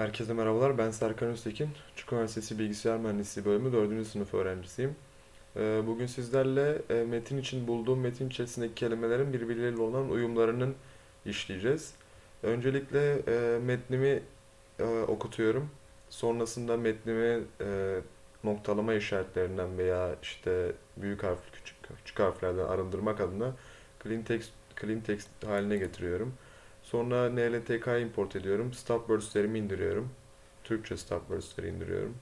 Herkese merhabalar. Ben Serkan Öztekin. Çukur Üniversitesi Bilgisayar Mühendisliği bölümü 4. sınıf öğrencisiyim. Ee, Bugün sizlerle e, metin için bulduğum metin içerisindeki kelimelerin birbirleriyle olan uyumlarının işleyeceğiz. Öncelikle e, metnimi e, okutuyorum. Sonrasında metnimi noktalama işaretlerinden veya işte büyük harf, küçük, küçük harflerden arındırmak adına clean text, clean text haline getiriyorum. Sonra NLTK import ediyorum. Stopwords'lerimi indiriyorum. Türkçe stopwords'leri indiriyorum.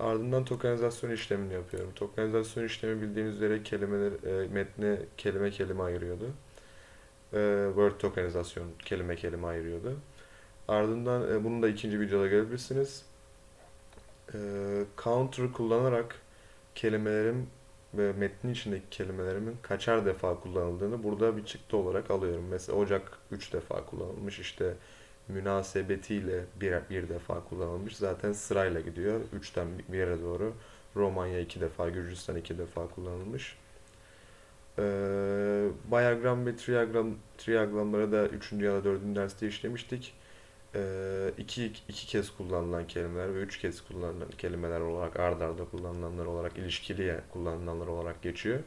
Ardından tokenizasyon işlemini yapıyorum. Tokenizasyon işlemi bildiğiniz üzere kelimeler, e, metne kelime kelime ayırıyordu. E, Word tokenizasyon kelime kelime ayırıyordu. Ardından e, bunu da ikinci videoda görebilirsiniz. E, counter kullanarak kelimelerim ve metnin içindeki kelimelerimin kaçar defa kullanıldığını burada bir çıktı olarak alıyorum. Mesela Ocak 3 defa kullanılmış, işte münasebetiyle bir, bir defa kullanılmış. Zaten sırayla gidiyor. 3'ten bir yere doğru. Romanya 2 defa, Gürcistan 2 defa kullanılmış. Ee, bayagram ve triagram, triagramları da 3. ya da 4. derste işlemiştik. Ee, iki, iki kez kullanılan kelimeler ve üç kez kullanılan kelimeler olarak ard arda kullanılanlar olarak ilişkili kullanılanlar olarak geçiyor.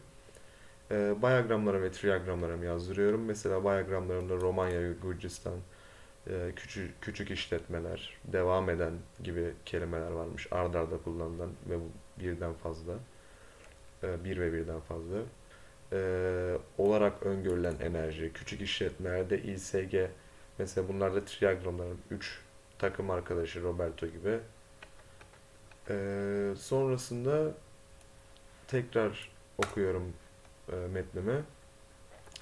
Ee, bayagramlara ve triagramlarımı yazdırıyorum. Mesela bayagramlarımda Romanya, Gürcistan, e, küçük, küçük işletmeler, devam eden gibi kelimeler varmış. Ard arda kullanılan ve birden fazla. e, bir ve birden fazla. Ee, olarak öngörülen enerji, küçük işletmelerde İSG, Mesela bunlar da triagramların 3 takım arkadaşı Roberto gibi. Ee, sonrasında tekrar okuyorum e, metnimi.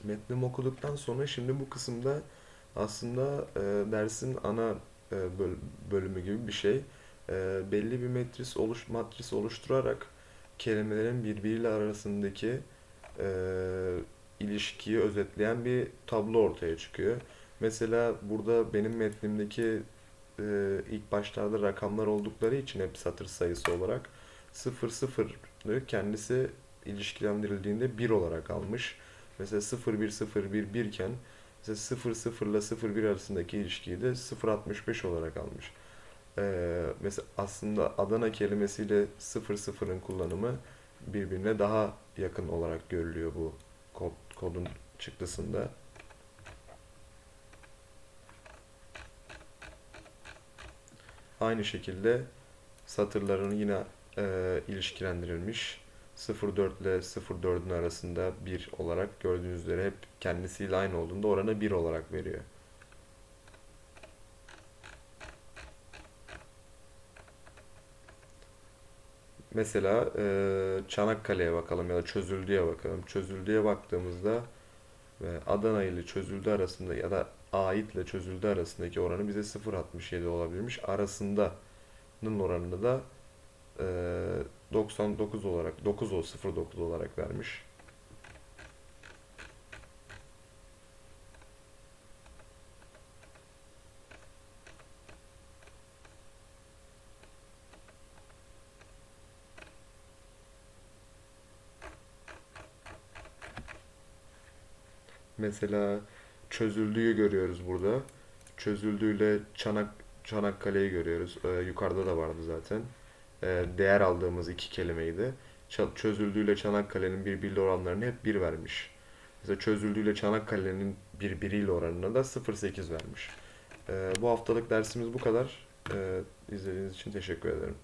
Metnimi okuduktan sonra şimdi bu kısımda aslında e, dersin ana e, böl- bölümü gibi bir şey. E, belli bir matris oluş matris oluşturarak kelimelerin birbiriyle arasındaki e, ilişkiyi özetleyen bir tablo ortaya çıkıyor. Mesela burada benim metnimdeki e, ilk başlarda rakamlar oldukları için hep satır sayısı olarak 0 0'ı kendisi ilişkilendirildiğinde 1 olarak almış. Mesela 0 1 0 1 1 iken mesela 0 0 ile 0 1 arasındaki ilişkiyi de 0.65 olarak almış. E, mesela aslında Adana kelimesiyle 0 0'ın kullanımı birbirine daha yakın olarak görülüyor bu kod, kodun çıktısında. Aynı şekilde satırların yine e, ilişkilendirilmiş 0.4 ile 0.4'ün arasında 1 olarak gördüğünüz üzere hep kendisiyle aynı olduğunda oranı 1 olarak veriyor. Mesela e, Çanakkale'ye bakalım ya da çözüldüğe bakalım. Çözüldüğe baktığımızda ve Adana ile çözüldü arasında ya da ait ile çözüldü arasındaki oranı bize 0.67 olabilmiş. Arasındanın oranını da e, 99 olarak 9 o 0.9 olarak vermiş. Mesela çözüldüğü görüyoruz burada. Çözüldüğüyle Çanak Çanakkale'yi görüyoruz. Ee, yukarıda da vardı zaten. Ee, değer aldığımız iki kelimeydi. Ç- çözüldüğüyle Çanakkale'nin birbiriyle oranlarını hep 1 vermiş. Mesela çözüldüğüyle Çanakkale'nin birbiriyle oranına da 0.8 vermiş. Ee, bu haftalık dersimiz bu kadar. Ee, izlediğiniz için teşekkür ederim.